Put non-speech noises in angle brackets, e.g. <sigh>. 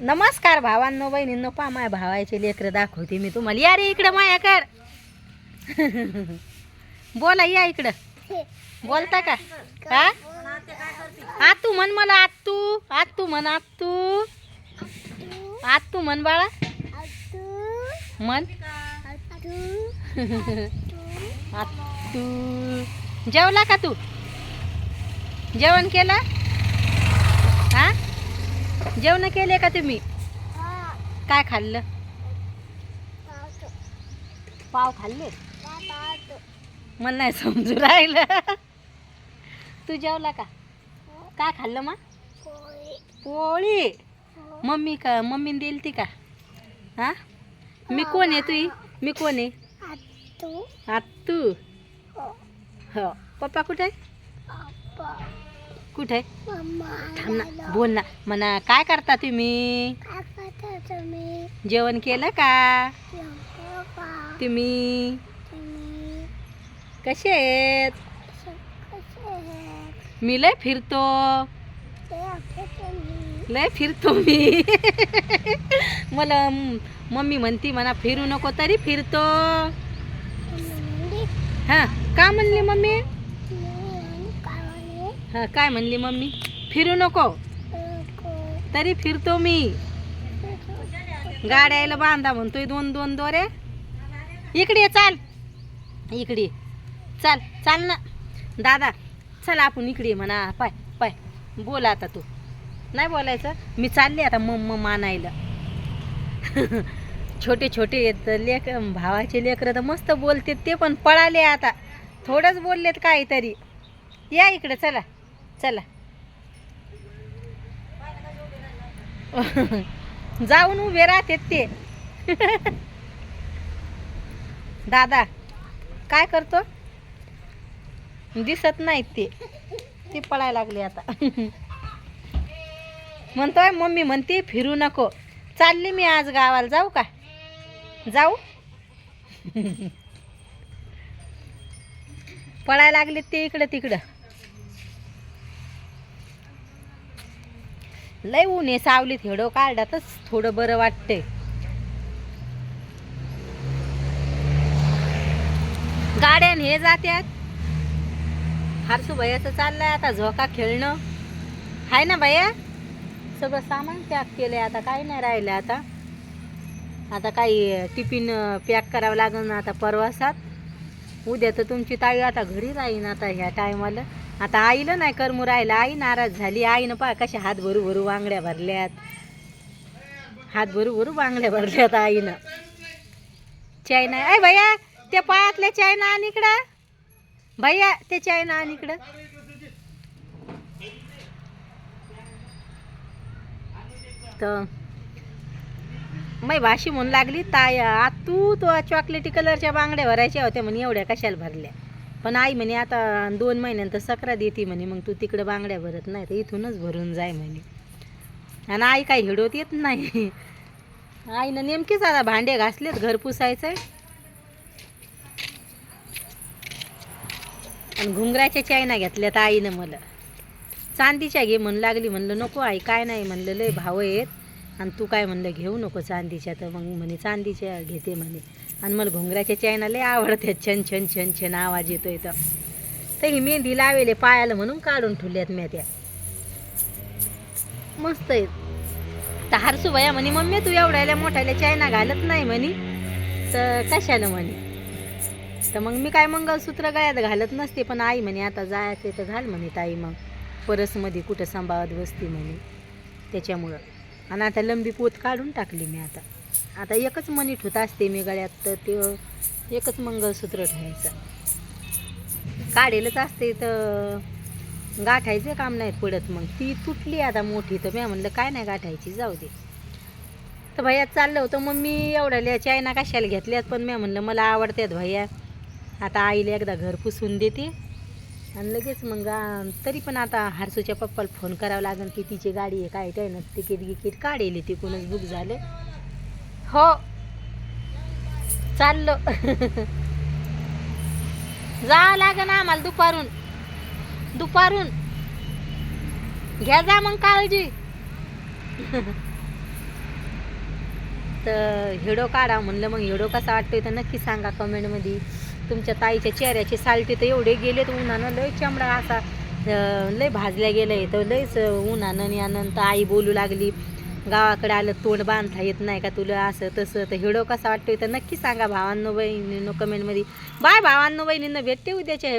नमस्कार भावांनो बहिणींनो पा माय भावायचे लेकरं दाखवते मी तुम्हाला. या रे इकडं मायाकर <laughs> बोला या इकडं. बोलता का? हा? आतू म्हण मला आतू तू म्हण आतू आतू म्हण बाळा. म्हण. <laughs> आतू जेवला का तू? जेवण केलं? जेवण केले का तुम्ही? काय खाल्लं? पाव खाल्ले? मला नाही समजू राहिलं. तू जेवला का? काय खाल्लं मग? पोळी. मम्मी का मम्मीने दिली ती का? हा? मी कोण आहे तुई? मी कोण आहे? आत्तू. हो. पप्पा कुठे आहे? कुठे? थांब ना. बोल ना. म्हणा काय करता तुम्ही? जेवण केलं का? तुम्ही? कसे आहेत? मी लय फिरतो. लय फिरतो मी. मला मम्मी म्हणती म्हणा फिरू नको तरी फिरतो. हा का म्हणली मम्मी? हा काय म्हणली मम्मी? फिरू नको. तरी फिरतो मी. गाड्याला बांधा म्हणतोय दोन दोन दोरे. इकडे चाल. इकडे. चाल चाल ना. दादा चल आपण इकडे म्हणा. पाय पाय. बोल आता तू. नाही बोलायचं? मी चालले आता मम्म मानायला <laughs> छोटे छोटे लेक भावाचे लेकरं तर मस्त बोलते ते पण पळाले आता. थोडंच बोललेत काहीतरी. या इकडे चला. चला. <laughs> जाऊन उभे राहते ते. <laughs> दादा काय करतो? दिसत नाहीत ते. ते पळायला लागले आता. <laughs> म्हणतोय मम्मी म्हणते फिरू नको. चालली मी आज गावाला. जाऊ का? जाऊ. पळायला लागले ते इकडं तिकडं. लय ऊन आहे सावलीत हेडो काढतच थोडं बरं वाटतंय. गाड्यान हे जात्यात. हारसू भैयाचं चाललंय आता झोका खेळणं. हाय ना भैया? सगळं सामान पॅक केलंय आता काही नाही राहिलं आता. आता काही टिफिन पॅक करावं लागेल ना आता परवासात. उद्या तर तुमची ताई आता घरी राहीन आता ह्या टायमाला आता आईला नाही करमू राहिला. आई नाराज झाली. आईनं पहा कशा हात भरू भरू वांगड्या भरल्यात. हात भरू भरू वांगड्या भरल्यात आईनं. चायना आहे भैया त्या पायातल्या चायना आणि आण इकडं. भैया ते चायना आणि आण इकडं. तर मै भाशी म्हणून लागली ताय आ तू तो चॉकलेटी कलरच्या बांगड्या भरायच्या होत्या म्हणे एवढ्या कशाला भरल्या? पण आई म्हणे आता दोन महिन्यानंतर सक्रात येते म्हणे मग तू तिकडं बांगड्या भरत नाही तर इथूनच भरून जाय म्हणे. आणि आई काय हिडवत येत नाही. आईनं नेमकीच आता भांडे घासलेत घर पुसायचंय. आणि घुंगराच्या चायना घेतल्यात आईनं मला. चांदीच्या घे म्हणू लागली म्हणलं नको आई काय नाही म्हणलं लय भाव आहेत. आणि तू काय म्हणलं घेऊ नको चांदीच्या. तर मग म्हणे चांदीच्या घेते म्हणे. आणि मला घुंगराच्या चायना लय आवडतात छन छन छन छन आवाज येतो तर तर ही मेहंदी लावेले पायाला म्हणून काढून ठेवल्यात म्या त्या. मस्त आहेत तर हरसू भया म्हणे मम्मी तू एवढ्याला मोठ्याला चायना घालत नाही म्हणे. तर कशाला म्हणे? तर मग मी काय मंगळसूत्र गळ्यात घालत नसते पण आई म्हणे आता जायचं तर घाल म्हणे ताई मग. परसमध्ये कुठं सांभाळत बसते म्हणे. त्याच्यामुळं. आणि आता लंबी पोत काढून टाकली मी आता. आता एकच मणी ठुत असते मी गळ्यात तर ते एकच मंगळसूत्र ठेवायचं. काढेलच असते तर गाठायचं काम नाही पडत मग. ती तुटली आता मोठी तर मी म्हणलं काय नाही गाठायची जाऊ दे. तर भैया चाललं होतं मग मी एवढ्या चायना कशाला घेतल्यात पण मी म्हणलं मला आवडतात भैया. आता आईला एकदा घर पुसून देते. आणि लगेच मग तरी पण आता हारसूच्या पप्पाला फोन करावा लागेल की तिची गाडी आहे काय काय ना तिकीट गिकीट काढेल तिकूनच बुक झालं. हो. चाललो. जावं लागेल आम्हाला दुपारून. दुपारून. घ्या जा मग काळजी. तर हिडो काढा म्हणलं मग हिडो कसा वाटतोय तर नक्की सांगा कमेंटमध्ये. तुमच्या ताईच्या चेहऱ्याचे सालटे तर एवढे गेले तर उन्हानं लय चमडा असा लय भाजल्या गेलंय. तर लयच उन्हानं आणि आनंद आई बोलू लागली. गावाकडे आलं तोंड बांधता येत नाही का तुला? असं तसं. तर हिडो कसा वाटतोय? तर नक्की सांगा भावांनो बहिणींनो कमेंटमध्ये बाय भावांनो बहिणींनो भेटते उद्याच्या